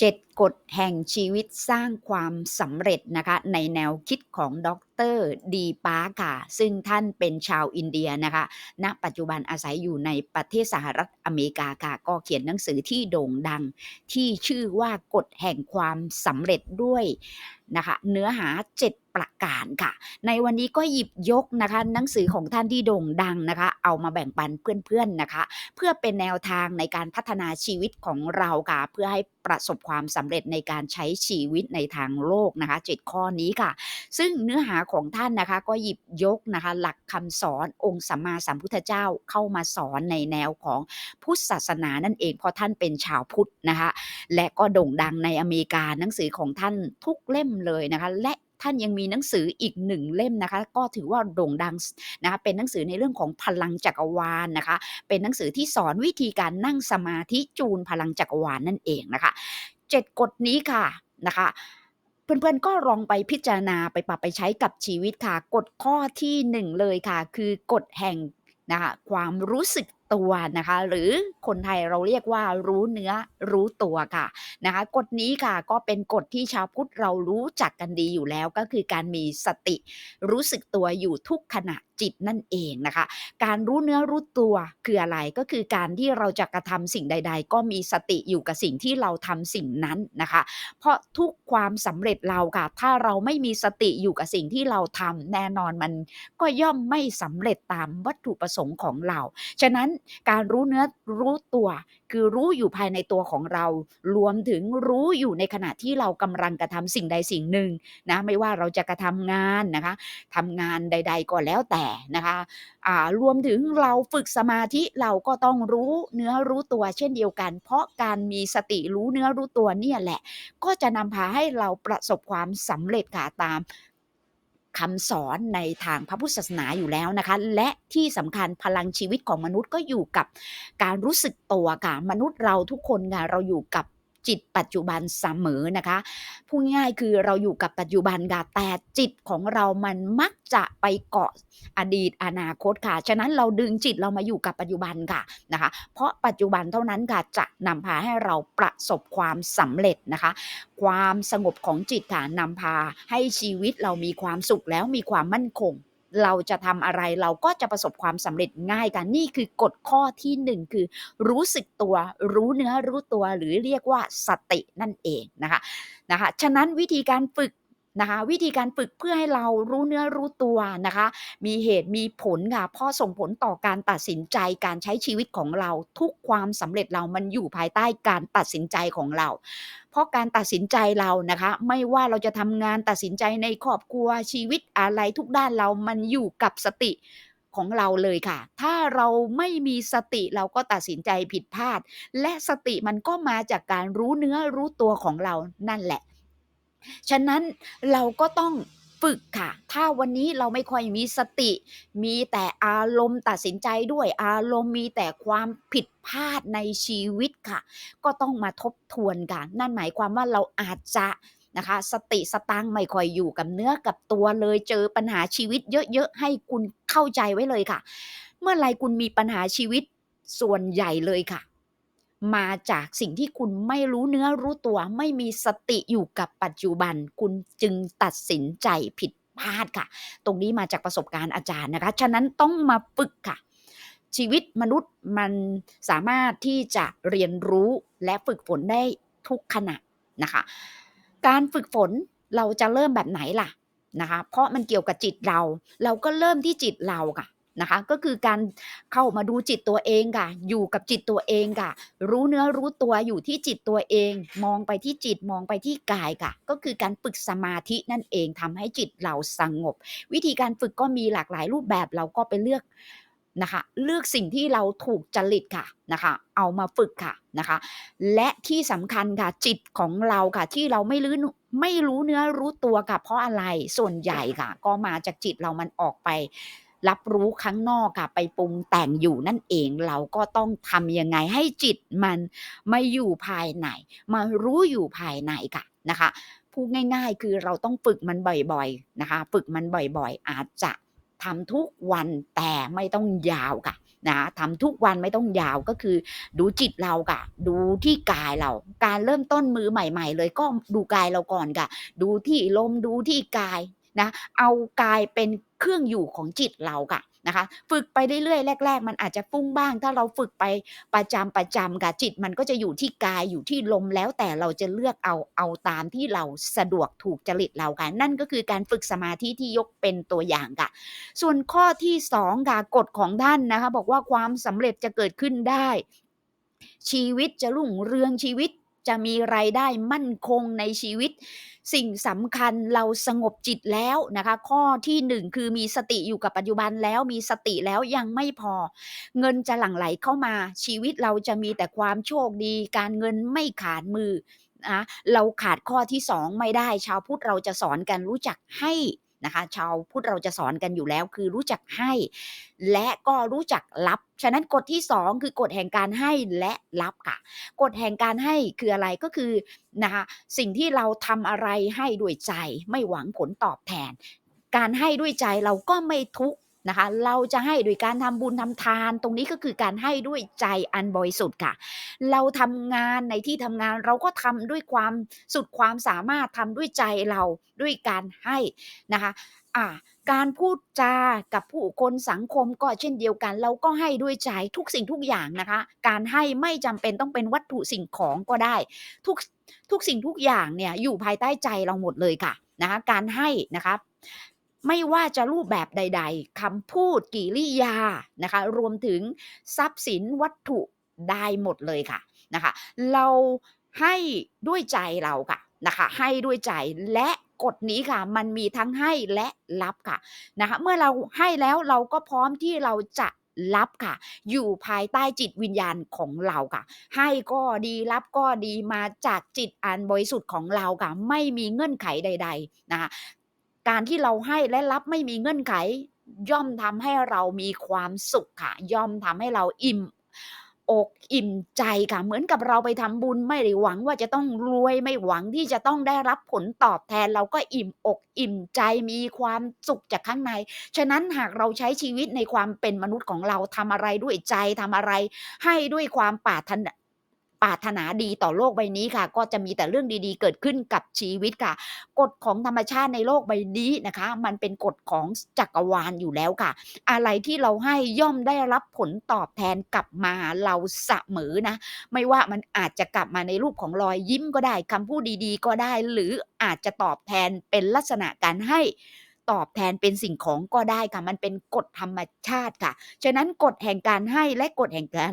7 กฎแห่งชีวิตสร้างความสำเร็จนะคะ ในแนวคิดของดรดีปาคค่ะ ซึ่งท่านเป็นชาวอินเดียนะคะณปัจจุบันอาศัยอยู่ในประเทศสหรัฐอเมริกาค่ะ ก็เขียนหนังสือที่โด่งดัง ที่ชื่อว่ากฎแห่งความสำเร็จด้วย นะคะเนื้อหา 7 ประการค่ะ ในวันนี้ก็หยิบยกนะคะหนังสือของท่านที่โด่งดังนะคะ เอามาแบ่งปันเพื่อนๆนะคะ เพื่อเป็นแนวทางในการพัฒนาชีวิตของเราค่ะ เพื่อให้ประสบความสำเร็จในการใช้ชีวิตในทางโลกนะคะ7ข้อนี้ค่ะ ซึ่งเนื้อหาของท่านนะคะก็หยิบยกนะคะ หลักคำสอนองค์สัมมาสัมพุทธเจ้าเข้ามาสอนในแนวของพุทธศาสนานั่นเองเพราะท่านเป็นชาวพุทธนะคะ และก็โด่งดังในอเมริกาหนังสือของท่านทุกเล่มเลยนะคะ และท่านยังมีหนังสืออีก1เล่มนะคะ ก็ถือว่าโด่งดังนะคะเป็นหนังสือในเรื่องของพลังจักรวาลนะคะ เป็นหนังสือที่สอนวิธีการนั่งสมาธิจูนพลังจักรวาลนั่นเองนะคะ7กฎนี้ค่ะนะคะเพื่อนๆ ก็ลองไปพิจารณาไปปรับไปใช้กับชีวิตค่ะ กฎข้อทีหนึ่1 เลยค่ะ คือกฎแห่งนะคะความรู้สึก ตัวนะคะ หรือคนไทยเราเรียกว่ารู้เนื้อรู้ตัวค่ะนะคะกฎนี้ค่ะก็เป็นกฎที่ชาวพุทธเรารู้จักกันดีอยู่แล้วก็คือการมีสติรู้สึกตัวอยู่ทุกขณะจิตนั่นเองนะคะ การรู้เนื้อรู้ตัวคืออะไรก็คือการที่เราจะกระทำสิ่งใด ๆ ก็มีสติอยู่กับสิ่งที่เราทำสิ่งนั้นนะคะ เพราะทุกความสำเร็จเราค่ะ ถ้าเราไม่มีสติอยู่กับสิ่งที่เราทำแน่นอนมันก็ย่อมไม่สำเร็จตามวัตถุประสงค์ของเรา ฉะนั้นการรู้เนื้อรู้ตัว คือรู้อยู่ภายในตัวของเรา รวมถึงรู้อยู่ในขณะที่เรากำลังกระทำสิ่งใดสิ่งหนึ่งนะไม่ว่าเราจะกระทำงานนะคะทำงานใด ๆก็แล้วแต่นะคะอ่ารวมถึงเราฝึกสมาธิเราก็ต้องรู้เนื้อรู้ตัวเช่นเดียวกัน เพราะการมีสติรู้เนื้อรู้ตัวเนี่ยแหละ ก็จะนำพาให้เราประสบความสำเร็จค่ะตาม คำสอนในทางพระพุทธศาสนาอยู่แล้วนะคะ และที่สำคัญพลังชีวิตของมนุษย์ก็อยู่กับการรู้สึกตัวค่ะ มนุษย์เราทุกคนค่ะเราอยู่กับ จิตปัจจุบันเสมอนะคะพูดง่ายคือเราอยู่กับปัจจุบันค่ะแต่จิตของเรามันมักจะไปเกาะอดีตอนาคตค่ะ ฉะนั้นเราดึงจิตเรามาอยู่กับปัจจุบันค่ะนะคะ เพราะปัจจุบันเท่านั้นค่ะจะนำพาให้เราประสบความสำเร็จนะคะ ความสงบของจิตค่ะนำพาให้ชีวิตเรามีความสุขแล้วมีความมั่นคง เราจะทำอะไรเราก็จะประสบความสำเร็จง่ายกันนี่คือกฎข้อทีหนึ่1 คือ รู้สึกตัวรู้เนื้อรู้ตัวหรือเรียกว่าสตินั่นเองนะคะนะคะ ฉะนั้นวิธีการฝึก นะคะ วิธีการฝึกเพื่อให้เรารู้เนื้อรู้ตัวนะคะ มีเหตุมีผลค่ะพราะส่งผลต่อการตัดสินใจการใช้ชีวิตของเราทุกความสำเร็จเรามันอยู่ภายใต้การตัดสินใจของเรา เพราะการตัดสินใจเรานะคะ ไม่ว่าเราจะทำงานตัดสินใจในครอบครัวชีวิตอะไรทุกด้านเรามันอยู่กับสติของเราเลยค่ะ ถ้าเราไม่มีสติเราก็ตัดสินใจผิดพลาด และสติมันก็มาจากการรู้เนื้อรู้ตัวของเรานั่นแหละ ฉะนั้นเราก็ต้องฝึกค่ะ ถ้าวันนี้เราไม่ค่อยมีสติ มีแต่อารมณ์ตัดสินใจด้วย อารมณ์มีแต่ความผิดพลาดในชีวิตค่ะ ก็ต้องมาทบทวนค่ะนั่นหมายความว่าเราอาจจะนะคะสติสตังไม่ค่อยอยู่กับเนื้อกับตัวเลยเจอปัญหาชีวิตเยอะๆ ให้คุณเข้าใจไว้เลยค่ะ เมื่อไรคุณมีปัญหาชีวิตส่วนใหญ่เลยค่ะ มาจากสิ่งที่คุณไม่รู้เนื้อรู้ตัว ไม่มีสติอยู่กับปัจจุบัน คุณจึงตัดสินใจผิดพลาดค่ะ ตรงนี้มาจากประสบการณ์อาจารย์นะคะ ฉะนั้นต้องมาฝึกค่ะ ชีวิตมนุษย์มันสามารถที่จะเรียนรู้และฝึกฝนได้ทุกขณะนะคะ การฝึกฝนเราจะเริ่มแบบไหนล่ะนะคะ เพราะมันเกี่ยวกับจิตเรา เราก็เริ่มที่จิตเราค่ะ นะคะ ก็คือการเข้ามาดูจิตตัวเองค่ะ อยู่กับจิตตัวเองค่ะ รู้เนื้อรู้ตัวอยู่ที่จิตตัวเอง มองไปที่จิตมองไปที่กายค่ะ ก็คือการฝึกสมาธินั่นเองทำให้จิตเราสงบ วิธีการฝึกก็มีหลากหลายรูปแบบเราก็ไปเลือกนะคะเลือกสิ่งที่เราถูกจริตค่ะนะคะ เอามาฝึกค่ะนะคะ และที่สำคัญค่ะจิตของเราค่ะ ที่เราไม่รู้ไม่รู้เนื้อรู้ตัวค่ะเพราะอะไรส่วนใหญ่ค่ะ ก็มาจากจิตเรามันออกไป รับรู้ข้างนอกค่ะไปปรุงแต่งอยู่นั่นเองเราก็ต้องทำยังไงให้จิตมันมาอยู่ภายในมารู้อยู่ภายในค่ะนะคะพูดง่าย ๆ คือเราต้องฝึกมันบ่อยๆนะคะ ฝึกมันบ่อยๆ อาจจะทำทุกวันแต่ไม่ต้องยาวค่ะนะคะทำทุกวันไม่ต้องยาวก็คือ ดูจิตเราค่ะ ดูที่กายเรา การเริ่มต้นมือใหม่ ๆ เลยก็ดูกายเราก่อนค่ะ ดูที่ลมดูที่กาย นะเอากายเป็นเครื่องอยู่ของจิตเราค่ะนะคะฝึกไปเรื่อยๆแรก ๆ มันอาจจะฟุ้งบ้าง ถ้าเราฝึกไปประจำประจำค่ะจิต มันก็จะอยู่ที่กายอยู่ที่ลมแล้วแต่เราจะเลือกเอาเอาตามที่เราสะดวกถูกจริตเราค่ะนั่นก็คือการฝึกสมาธิที่ยกเป็นตัวอย่างค่ะ ส่วนข้อที่2ค่ะกฎของท่านนะคะ บอกว่าความสำเร็จจะเกิดขึ้นได้ชีวิตจะรุ่งเรืองชีวิต จะมีรายได้มั่นคงในชีวิต สิ่งสำคัญเราสงบจิตแล้วนะคะ ข้อที่หนึ่งคือมีสติอยู่กับปัจจุบันแล้วมีสติแล้วยังไม่พอ เงินจะหลั่งไหลเข้ามา ชีวิตเราจะมีแต่ความโชคดี การเงินไม่ขาดมือนะเราขาดข้อที่สองไม่ได้ ชาวพุทธเราจะสอนกันรู้จักให้ นะคะ ชาวพุทธเราจะสอนกันอยู่แล้วคือรู้จักให้ และก็รู้จักรับ ฉะนั้นกฎที่สองคือกฎแห่งการให้และรับค่ะกฎแห่งการให้คืออะไรก็คือนะคะสิ่งที่เราทำอะไรให้ด้วยใจไม่หวังผลตอบแทน การให้ด้วยใจเราก็ไม่ทุกข์ นะคะ เราจะให้โดยการทำบุญทำทาน ตรงนี้ก็คือการให้ด้วยใจอันบริสุทธิ์ค่ะ เราทำงานในที่ทำงานเราก็ทำด้วยความสุดความสามารถทำด้วยใจเราด้วยการให้นะคะอ่าการพูดจากับผู้คนสังคมก็เช่นเดียวกัน เราก็ให้ด้วยใจทุกสิ่งทุกอย่างนะคะ การให้ไม่จำเป็นต้องเป็นวัตถุสิ่งของก็ได้ ทุกทุกสิ่งทุกอย่างเนี่ยอยู่ภายใต้ใจเราหมดเลยค่ะนะคะการให้นะคะ ไม่ว่าจะรูปแบบใด ๆคำพูดกิริยานะคะ รวมถึงทรัพย์สินวัตถุได้หมดเลยค่ะนะคะ เราให้ด้วยใจเราค่ะนะคะ ให้ด้วยใจและกฎนี้ค่ะ มันมีทั้งให้และรับค่ะนะคะเมื่อเราให้แล้วเราก็พร้อมที่เราจะรับค่ะ อยู่ภายใต้จิตวิญญาณของเราค่ะ ให้ก็ดีรับก็ดีมาจากจิตอันบริสุทธิ์ของเราค่ะ ไม่มีเงื่อนไขใด ๆ นะคะ การที่เราให้และรับไม่มีเงื่อนไข ย่อมทำให้เรามีความสุขค่ะ ย่อมทำให้เราอิ่มอกอิ่มใจค่ะ เหมือนกับเราไปทำบุญไม่ได้หวังว่าจะต้องรวยไม่หวังที่จะต้องได้รับผลตอบแทน เราก็อิ่มอกอิ่มใจมีความสุขจากข้างใน ฉะนั้นหากเราใช้ชีวิตในความเป็นมนุษย์ของเราทำอะไรด้วยใจทำอะไร ให้ด้วยความปรารถนา ปรารถนาดีต่อโลกใบนี้ค่ะ ก็จะมีแต่เรื่องดีๆ เกิดขึ้นกับชีวิตค่ะ กฎของธรรมชาติในโลกใบนี้นะคะ มันเป็นกฎของจักรวาลอยู่แล้วค่ะ อะไรที่เราให้ย่อมได้รับผลตอบแทนกลับมาเราเสมอนะ ไม่ว่ามันอาจจะกลับมาในรูปของรอยยิ้มก็ได้คำพูดดีๆ ก็ได้ หรืออาจจะตอบแทนเป็นลักษณะการให้ตอบแทนเป็นสิ่งของก็ได้ค่ะ มันเป็นกฎธรรมชาติค่ะ ฉะนั้นกฎแห่งการให้และกฎแห่งการ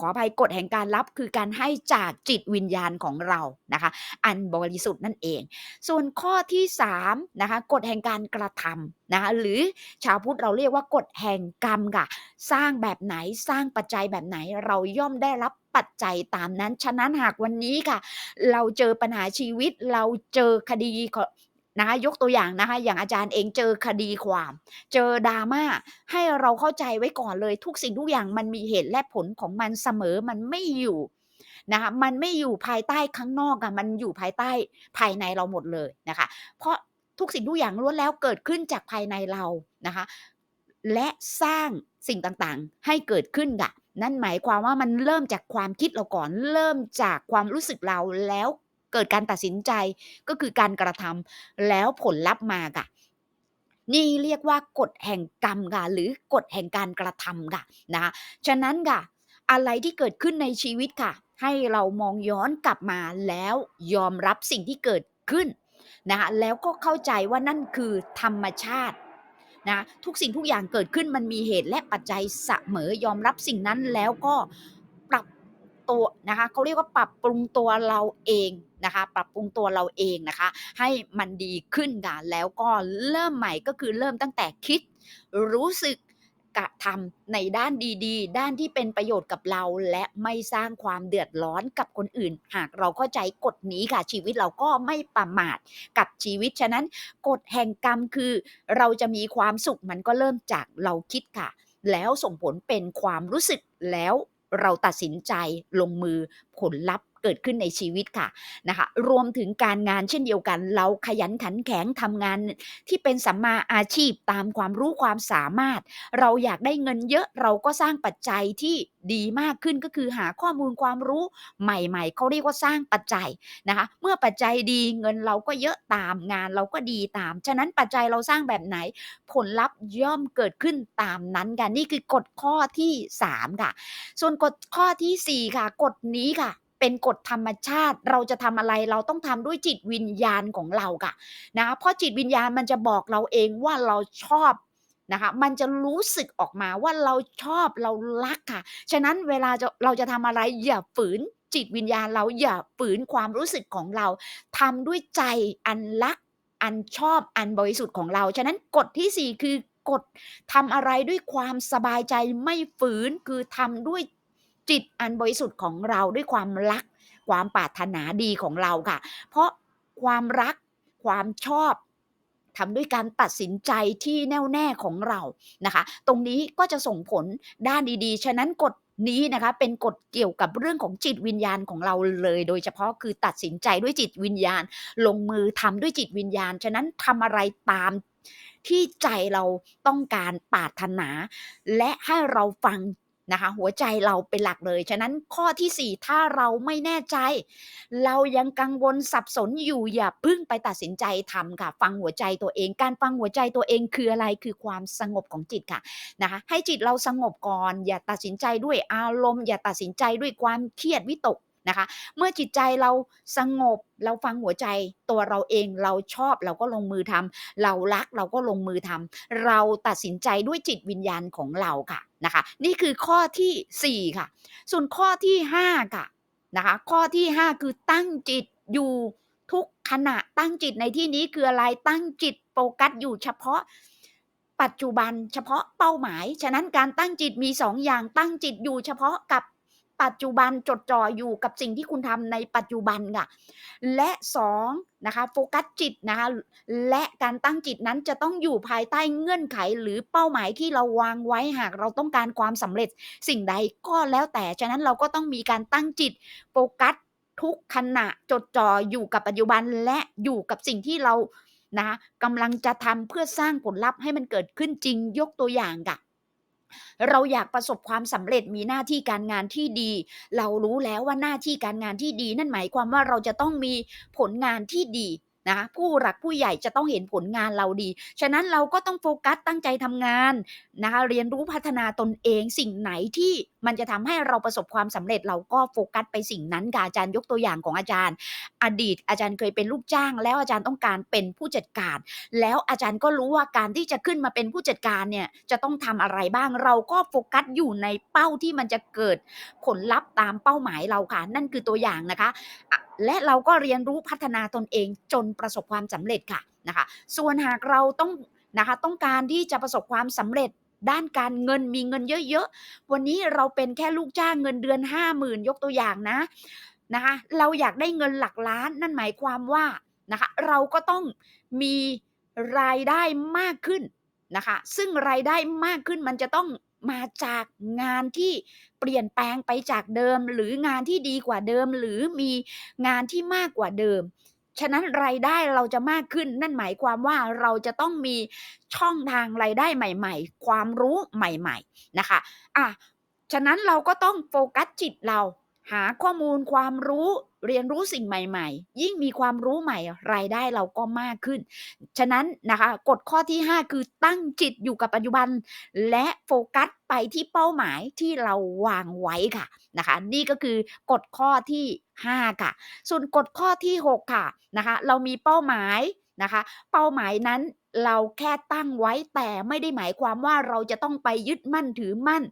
ขออภัยกฎแห่งการรับคือการให้จากจิตวิญญาณของเรานะคะ อันบริสุทธิ์นั่นเอง ส่วนข้อที่3นะคะกฎแห่งการกระทำนะคะหรือชาวพุทธเราเรียกว่ากฎแห่งกรรมค่ะ สร้างแบบไหนสร้างปัจจัยแบบไหนเราย่อมได้รับปัจจัยตามนั้น ฉะนั้นหากวันนี้ค่ะ เราเจอปัญหาชีวิตเราเจอคดี นะคะยกตัวอย่างนะคะอย่างอาจารย์เองเจอคดีความ เจอดราม่าให้เราเข้าใจไว้ก่อนเลยทุกสิ่งทุกอย่างมันมีเหตุและผลของมันเสมอมันไม่อยู่นะคะมันไม่อยู่ภายใต้ข้างนอกอะมันอยู่ภายใต้ภายในเราหมดเลยนะคะ เพราะทุกสิ่งทุกอย่างล้วนแล้วเกิดขึ้นจากภายในเรานะคะ และสร้างสิ่งต่างๆ ให้เกิดขึ้นค่ะนั่นหมายความว่ามันเริ่มจากความคิดเราก่อน เริ่มจากความรู้สึกเราแล้ว เกิดการตัดสินใจก็คือการกระทำแล้วผลลัพธ์มาค่ะนี่เรียกว่ากฎแห่งกรรมค่ะหรือกฎแห่งการกระทำค่ะนะคะฉะนั้นค่ะ อะไรที่เกิดขึ้นในชีวิตค่ะ ให้เรามองย้อนกลับมาแล้วยอมรับสิ่งที่เกิดขึ้นนะคะแล้วก็เข้าใจว่านั่นคือธรรมชาตินะทุกสิ่งทุกอย่างเกิดขึ้นมันมีเหตุและปัจจัยเสมอยอมรับสิ่งนั้นแล้วก็ ตัวนะคะเขาเรียกว่าปรับปรุงตัวเราเองนะคะ ปรับปรุงตัวเราเองนะคะ ให้มันดีขึ้นค่ะแล้วก็เริ่มใหม่ก็คือเริ่มตั้งแต่คิดรู้สึกกระทำในด้านดีๆ ด้านที่เป็นประโยชน์กับเรา และไม่สร้างความเดือดร้อนกับคนอื่น หากเราเข้าใจกฎนี้ค่ะ ชีวิตเราก็ไม่ประมาทกับชีวิต ฉะนั้นกฎแห่งกรรมคือ เราจะมีความสุขมันก็เริ่มจากเราคิดค่ะ แล้วส่งผลเป็นความรู้สึกแล้ว เราตัดสินใจลงมือผลลัพธ์ เกิดขึ้นในชีวิตค่ะนะคะรวมถึงการงานเช่นเดียวกัน เราขยันขันแข็งทำงานที่เป็นสัมมาอาชีพตามความรู้ความสามารถ เราอยากได้เงินเยอะเราก็สร้างปัจจัยที่ดีมากขึ้นก็คือหาข้อมูลความรู้ใหม่ๆ เขาเรียกว่าสร้างปัจจัยนะคะเมื่อปัจจัยดีเงินเราก็เยอะตามงานเราก็ดีตาม ฉะนั้นปัจจัยเราสร้างแบบไหน ผลลัพธ์ย่อมเกิดขึ้นตามนั้นกันนี่คือกฎข้อที่ 3 ค่ะ ส่วนกฎข้อทีสี่4 ค่ะกฎนี้ค่ะ เป็นกฎธรรมชาติ เราจะทำอะไรเราต้องทำด้วยจิตวิญญาณของเราค่ะนะเพราะจิตวิญญาณมันจะบอกเราเองว่าเราชอบนะคะมันจะรู้สึกออกมาว่าเราชอบเรารักค่ะ ฉะนั้นเวลาจะเราจะทำอะไรอย่าฝืนจิตวิญญาณเราอย่าฝืนความรู้สึกของเราทำด้วยใจอันรักอันชอบอันบริสุทธิ์ของเรา ฉะนั้นกฎที่ 4 คือกฎทำอะไรด้วยความสบายใจไม่ฝืนคือทำด้วย จิตอันบริสุทธิ์ของเราด้วยความรัก ความปรารถนาดีของเราค่ะ เพราะความรักความชอบทำด้วยการตัดสินใจที่แน่วแน่ของเรานะคะ ตรงนี้ก็จะส่งผลด้านดีๆ ฉะนั้นกฎนี้นะคะเป็นกฎเกี่ยวกับเรื่องของจิตวิญญาณของเราเลย โดยเฉพาะคือตัดสินใจด้วยจิตวิญญาณ ลงมือทำด้วยจิตวิญญาณ ฉะนั้นทำอะไรตามที่ใจเราต้องการปรารถนา และให้เราฟัง นะคะหัวใจเราเป็นหลักเลย ฉะนั้นข้อที่ 4 ถ้าเราไม่แน่ใจ เรายังกังวลสับสนอยู่อย่าพึ่งไปตัดสินใจทำค่ะ ฟังหัวใจตัวเอง การฟังหัวใจตัวเองคืออะไรคือความสงบของจิตค่ะนะคะให้จิตเราสงบก่อน อย่าตัดสินใจด้วยอารมณ์ อย่าตัดสินใจด้วยความเครียดวิตก นะคะ เมื่อจิตใจเราสงบเราฟังหัวใจตัวเราเองเราชอบเราก็ลงมือทำเรารักเราก็ลงมือทำเราตัดสินใจด้วยจิตวิญญาณของเราค่ะนะคะ นี่คือข้อที่ 4 ค่ะ ส่วนข้อที่ 5 ค่ะนะคะข้อที่ 5 คือตั้งจิตอยู่ทุกขณะตั้งจิตในที่นี้คืออะไรตั้งจิตโฟกัสอยู่เฉพาะปัจจุบันเฉพาะเป้าหมาย ฉะนั้นการตั้งจิตมี2อย่างตั้งจิตอยู่เฉพาะกับ ปัจจุบันจดจ่ออยู่กับสิ่งที่คุณทำในปัจจุบันค่ะ และ2นะคะโฟกัสจิตนะคะและการตั้งจิตนั้นจะต้องอยู่ภายใต้เงื่อนไขหรือเป้าหมายที่เราวางไว้หากเราต้องการความสำเร็จสิ่งใดก็แล้วแต่ ฉะนั้นเราก็ต้องมีการตั้งจิตโฟกัสทุกขณะจดจ่ออยู่กับปัจจุบันและอยู่กับสิ่งที่เรานะคะกำลังจะทำเพื่อสร้างผลลัพธ์ให้มันเกิดขึ้นจริงยกตัวอย่างค่ะ เราอยากประสบความสำเร็จมีหน้าที่การงานที่ดี เรารู้แล้วว่าหน้าที่การงานที่ดี นั่นหมายความว่าเราจะต้องมีผลงานที่ดีนะคะผู้หลักผู้ใหญ่จะต้องเห็นผลงานเราดี ฉะนั้นเราก็ต้องโฟกัสตั้งใจทำงานนะคะเรียนรู้พัฒนาตนเองสิ่งไหนที่ มันจะทำให้เราประสบความสำเร็จเราก็โฟกัสไปสิ่งนั้นค่ะอาจารย์ยกตัวอย่างของอาจารย์ อดีตอาจารย์เคยเป็นลูกจ้าง แล้วอาจารย์ต้องการเป็นผู้จัดการ แล้วอาจารย์ก็รู้ว่าการที่จะขึ้นมาเป็นผู้จัดการเนี่ยจะต้องทำอะไรบ้างเราก็โฟกัสอยู่ในเป้าที่มันจะเกิดผลลัพธ์ตามเป้าหมายเราค่ะ นั่นคือตัวอย่างนะคะ และเราก็เรียนรู้พัฒนาตนเองจนประสบความสำเร็จค่ะนะคะ ส่วนหากเราต้องนะคะต้องการที่จะประสบความสำเร็จ ด้านการเงินมีเงินเยอะๆ วันนี้เราเป็นแค่ลูกจ้างเงินเดือนห้าหมื่นยกตัวอย่างนะนะคะเราอยากได้เงินหลักล้านนั่นหมายความว่านะคะเราก็ต้องมีรายได้มากขึ้นนะคะซึ่งรายได้มากขึ้นมันจะต้องมาจากงานที่เปลี่ยนแปลงไปจากเดิม หรืองานที่ดีกว่าเดิม หรือมีงานที่มากกว่าเดิม ฉะนั้นรายได้เราจะมากขึ้น นั่นหมายความว่าเราจะต้องมีช่องทางรายได้ใหม่ ๆ ความรู้ใหม่ ๆ นะคะ อะ ฉะนั้นเราก็ต้องโฟกัสจิตเรา หาข้อมูลความรู้เรียนรู้สิ่งใหม่ๆ ยิ่งมีความรู้ใหม่รายได้เราก็มากขึ้น ฉะนั้นนะคะกฎข้อที่ 5 คือตั้งจิตอยู่กับปัจจุบัน และโฟกัสไปที่เป้าหมายที่เราวางไว้ค่ะนะคะนี่ก็คือกฎข้อที่ 5 ค่ะ ส่วนกฎข้อที่ 6 ค่ะนะคะเรามีเป้าหมายนะคะ เป้าหมายนั้น เราแค่ตั้งไว้แต่ไม่ได้หมายความว่าเราจะต้องไปยึดมั่นถือมั่น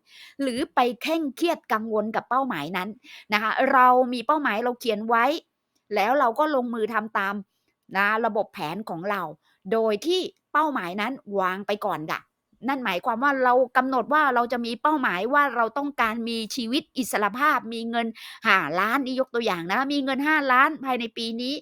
หรือไปเคร่งเครียดกังวลกับเป้าหมายนั้นนะคะเรามีเป้าหมายเราเขียนไว้ แล้วเราก็ลงมือทำตามนะระบบแผนของเรา โดยที่เป้าหมายนั้นวางไปก่อนค่ะนั่นหมายความว่าเรากำหนดว่าเราจะมีเป้าหมายว่าเราต้องการมีชีวิตอิสระภาพ มีเงินหาล้านนี่ยกตัวอย่างนะ มีเงินห้าล้านภายในปีนี้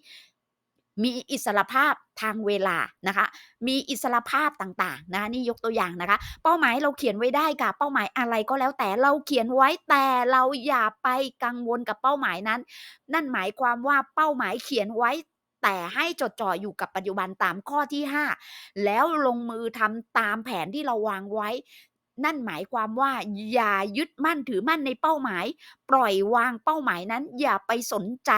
มีอิสระภาพทางเวลานะคะ มีอิสรภาพต่างๆนะคะนี่ยกตัวอย่างนะคะ เป้าหมายเราเขียนไว้ได้ค่ะเป้าหมายอะไรก็แล้วแต่เราเขียนไว้แต่เราอย่าไปกังวลกับเป้าหมายนั้น นั่นหมายความว่าเป้าหมายเขียนไว้ แต่ให้จดจ่ออยู่กับปัจจุบันตามข้อที่ 5 แล้วลงมือทำตามแผนที่เราวางไว้ นั่นหมายความว่าอย่ายึดมั่นถือมั่นในเป้าหมาย ปล่อยวางเป้าหมายนั้น อย่าไปสนใจ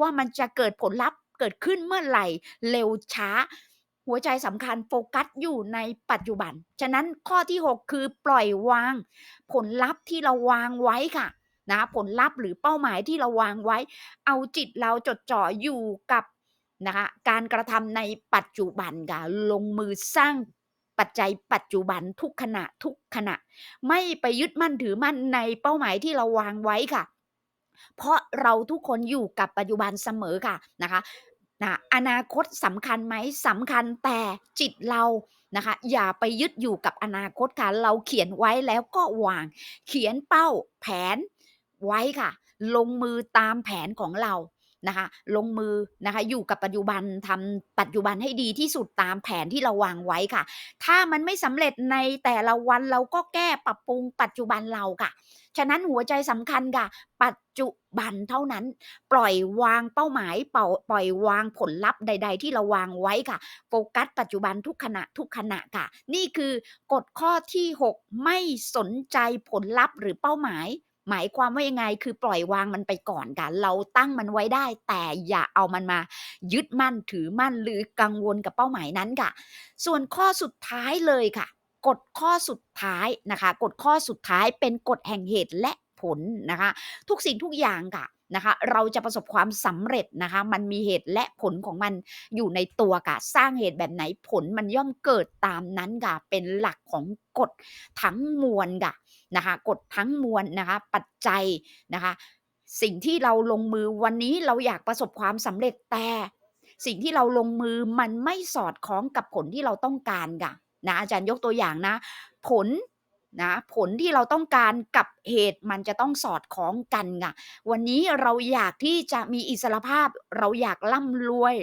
ว่ามันจะเกิดผลลัพธ์ เกิดขึ้นเมื่อไหร่เร็วช้า หัวใจสำคัญโฟกัสอยู่ในปัจจุบัน ฉะนั้นข้อที่ 6 คือปล่อยวาง ผลลัพธ์ที่เราวางไว้ค่ะนะผลลัพธ์หรือเป้าหมายที่เราวางไว้ เอาจิตเราจดจ่ออยู่กับนะคะการกระทำในปัจจุบันค่ะลงมือสร้างปัจจัยปัจจุบันทุกขณะทุกขณะ ไม่ไปยึดมั่นถือมั่นในเป้าหมายที่เราวางไว้ค่ะ เพราะเราทุกคนอยู่กับปัจจุบันเสมอค่ะนะคะนะอนาคตสำคัญไหมสำคัญแต่จิตเรานะคะอย่าไปยึดอยู่กับอนาคตค่ะ เราเขียนไว้แล้วก็วาง เขียนเป้าแผนไว้ค่ะ ลงมือตามแผนของเรานะคะลงมือนะคะอยู่กับปัจจุบันทำปัจจุบันให้ดีที่สุดตามแผนที่เราวางไว้ค่ะ ถ้ามันไม่สำเร็จในแต่ละวันเราก็แก้ปรับปรุงปัจจุบันเราค่ะ ฉะนั้นหัวใจสำคัญค่ะ ปัจ จุบันเท่านั้น ปล่อยวางเป้าหมายเป่าปล่อยวางผลลัพธ์ใด ๆ ที่เราวางไว้ค่ะ โฟกัสปัจจุบันทุกขณะทุกขณะค่ะ นี่คือกฎข้อที่ 6 ไม่สนใจผลลัพธ์หรือเป้าหมาย หมายความว่ายังไงคือปล่อยวางมันไปก่อนค่ะ เราตั้งมันไว้ได้ แต่อย่าเอามันมา ยึดมั่นถือมั่นหรือกังวลกับเป้าหมายนั้นค่ะ ส่วนข้อสุดท้ายเลยค่ะกฎข้อสุดท้ายนะคะกฎข้อสุดท้ายเป็นกฎแห่งเหตุและ ผลนะคะ ทุกสิ่งทุกอย่างค่ะนะคะ เราจะประสบความสำเร็จนะคะ มันมีเหตุและผลของมันอยู่ในตัวค่ะสร้างเหตุแบบไหนผลมันย่อมเกิดตามนั้นค่ะเป็นหลักของกฎทั้งมวลค่ะนะคะกฎทั้งมวลนะคะ ปัจจัยนะคะ สิ่งที่เราลงมือวันนี้เราอยากประสบความสำเร็จแต่สิ่งที่เราลงมือมันไม่สอดคล้องกับผลที่เราต้องการค่ะนะอาจารย์ยกตัวอย่างนะ ผล นะผลที่เราต้องการกับเหตุมันจะต้องสอดคล้องกันค่ะวันนี้เราอยากที่จะมีอิสรภาพ เราอยากร่ำรวย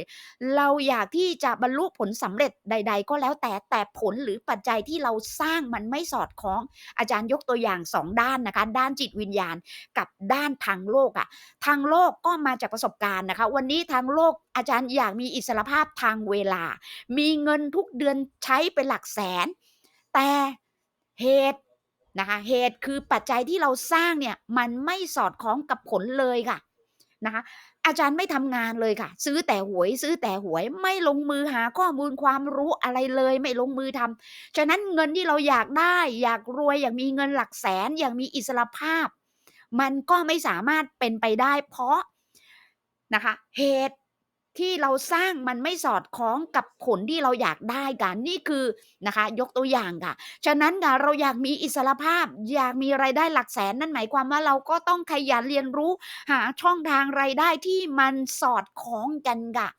เราอยากที่จะบรรลุผลสำเร็จใด ๆ ก็แล้วแต่แต่ผลหรือปัจจัยที่เราสร้างมันไม่สอดคล้อง อาจารย์ยกตัวอย่างสองด้านนะคะ ด้านจิตวิญญาณกับด้านทางโลกอะทางโลกก็มาจากประสบการณ์นะคะ วันนี้ทางโลกอาจารย์อยากมีอิสรภาพทางเวลา มีเงินทุกเดือนใช้เป็นหลักแสน แต่ เหตุนะคะเหตุคือปัจจัยที่เราสร้างเนี่ยมันไม่สอดคล้องกับผลเลยค่ะนะคะอาจารย์ไม่ทำงานเลยค่ะ ซื้อแต่หวย ซื้อแต่หวยไม่ลงมือหาข้อมูลความรู้อะไรเลย ไม่ลงมือทำฉะนั้นเงินที่เราอยากได้ อยากรวยอยากมีเงินหลักแสน อยากมีอิสรภาพ มันก็ไม่สามารถเป็นไปได้ เพราะนะคะ เหตุ ที่เราสร้างมันไม่สอดคล้องกับผลที่เราอยากได้กันนี่คือนะคะ ยกตัวอย่างค่ะ ฉะนั้นค่ะเราอยากมีอิสรภาพ อยากมีรายได้หลักแสนนั่นหมายความว่าเราก็ต้องขยันเรียนรู้หาช่องทางรายได้ที่มันสอดคล้องกันค่ะ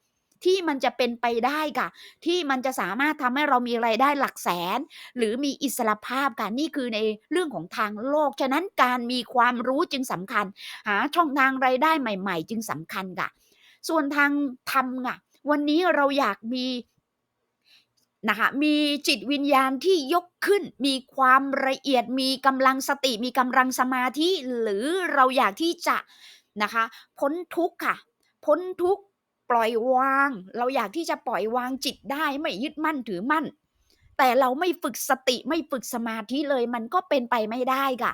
ที่มันจะเป็นไปได้ค่ะ ที่มันจะสามารถทำให้เรามีรายได้หลักแสน หรือมีอิสรภาพค่ะนี่คือในเรื่องของทางโลก ฉะนั้นการมีความรู้จึงสำคัญ หาช่องทางรายได้ใหม่ ๆ จึงสำคัญค่ะ ส่วนทางธรรมอะวันนี้เราอยากมีนะคะมีจิตวิญญาณที่ยกขึ้น มีความละเอียดมีกำลังสติ มีกำลังสมาธิหรือเราอยากที่จะนะคะพ้นทุกข์ค่ะ พ้นทุกข์ปล่อยวาง เราอยากที่จะปล่อยวางจิตได้ไม่ยึดมั่นถือมั่น แต่เราไม่ฝึกสติไม่ฝึกสมาธิเลยมันก็เป็นไปไม่ได้ค่ะ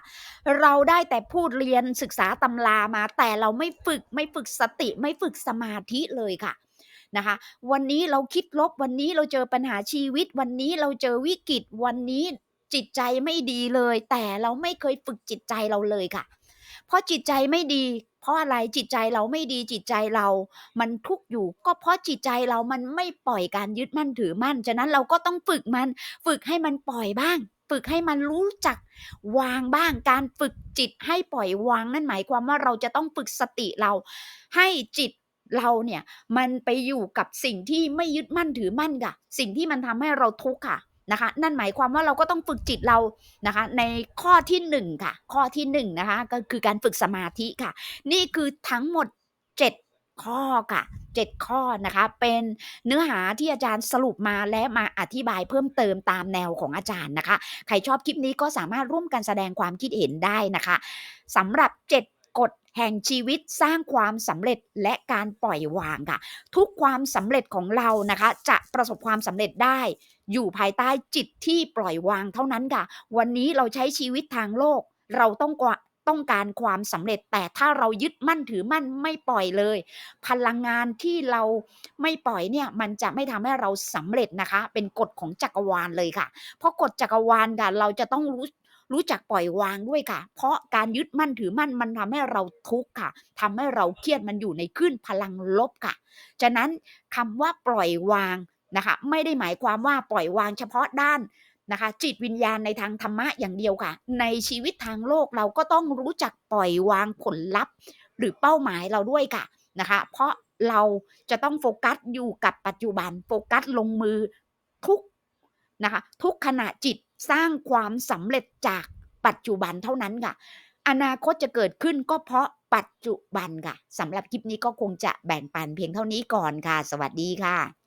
เราได้แต่พูดเรียนศึกษาตำรามา แต่เราไม่ฝึกไม่ฝึกสติ ไม่ฝึกสมาธิเลยค่ะนะคะ วันนี้เราคิดลบวันนี้เราเจอปัญหาชีวิต วันนี้เราเจอวิกฤตวันนี้จิตใจไม่ดีเลย แต่เราไม่เคยฝึกจิตใจเราเลยค่ะ เพราะจิตใจไม่ดี ราะอะไรจิตใจเราไม่ดีจิตใจเรา มันทุกข์อยู่ ก็เพราะจิตใจเรามันไม่ปล่อยการยึดมั่นถือมั่น ฉะนั้นเราก็ต้องฝึกมัน ฝึกให้มันปล่อยบ้าง ฝึกให้มันรู้จัก วางบ้างการฝึกจิตให้ปล่อยวางนั่นหมายความว่าเราจะต้องฝึกสติเรา ให้จิตเราเนี่ยมันไปอยู่กับสิ่งที่ไม่ยึดมั่นถือมั่นค่ะ สิ่งที่มันทำให้เราทุกข์ค่ะ นะคะ นั่นหมายความว่าเราก็ต้องฝึกจิตเรานะคะ ในข้อที่หนึ่งค่ะ ข้อที่หนึ่งนะคะก็คือการฝึกสมาธิค่ะ นี่คือทั้งหมด 7 ข้อค่ะ 7 ข้อนะคะ เป็นเนื้อหาที่อาจารย์สรุปมาและมาอธิบายเพิ่มเติมตามแนวของอาจารย์นะคะ ใครชอบคลิปนี้ก็สามารถร่วมกันแสดงความคิดเห็นได้นะคะสำหรับ 7 แห่งชีวิตสร้างความสำเร็จและการปล่อยวางค่ะ ทุกความสำเร็จของเรานะคะ จะประสบความสำเร็จได้ อยู่ภายใต้จิตที่ปล่อยวางเท่านั้นค่ะ วันนี้เราใช้ชีวิตทางโลก เราต้องกว่าต้องการความสำเร็จแต่ถ้าเรายึดมั่นถือมั่นไม่ปล่อยเลย พลังงานที่เราไม่ปล่อยเนี่ยมันจะไม่ทำให้เราสำเร็จนะคะ เป็นกฎของจักรวาลเลยค่ะ เพราะกฎจักรวาลค่ะเราจะต้องรู้ รู้จักปล่อยวางด้วยค่ะ เพราะการยึดมั่นถือมั่นมันทำให้เราทุกข์ค่ะทำให้เราเครียดมันอยู่ในคลื่นพลังลบค่ะ ฉะนั้นคำว่าปล่อยวางนะคะ ไม่ได้หมายความว่าปล่อยวางเฉพาะด้านนะคะ จิตวิญญาณในทางธรรมะอย่างเดียวค่ะ ในชีวิตทางโลกเราก็ต้องรู้จักปล่อยวางผลลัพธ์ หรือเป้าหมายเราด้วยค่ะนะคะ เพราะเราจะต้องโฟกัสอยู่กับปัจจุบัน โฟกัสลงมือทุกนะคะ ทุกขณะจิต สร้างความสำเร็จจากปัจจุบันเท่านั้นค่ะ อนาคตจะเกิดขึ้นก็เพราะปัจจุบันค่ะสำหรับคลิปนี้ก็คงจะแบ่งปันเพียงเท่านี้ก่อนค่ะ สวัสดีค่ะ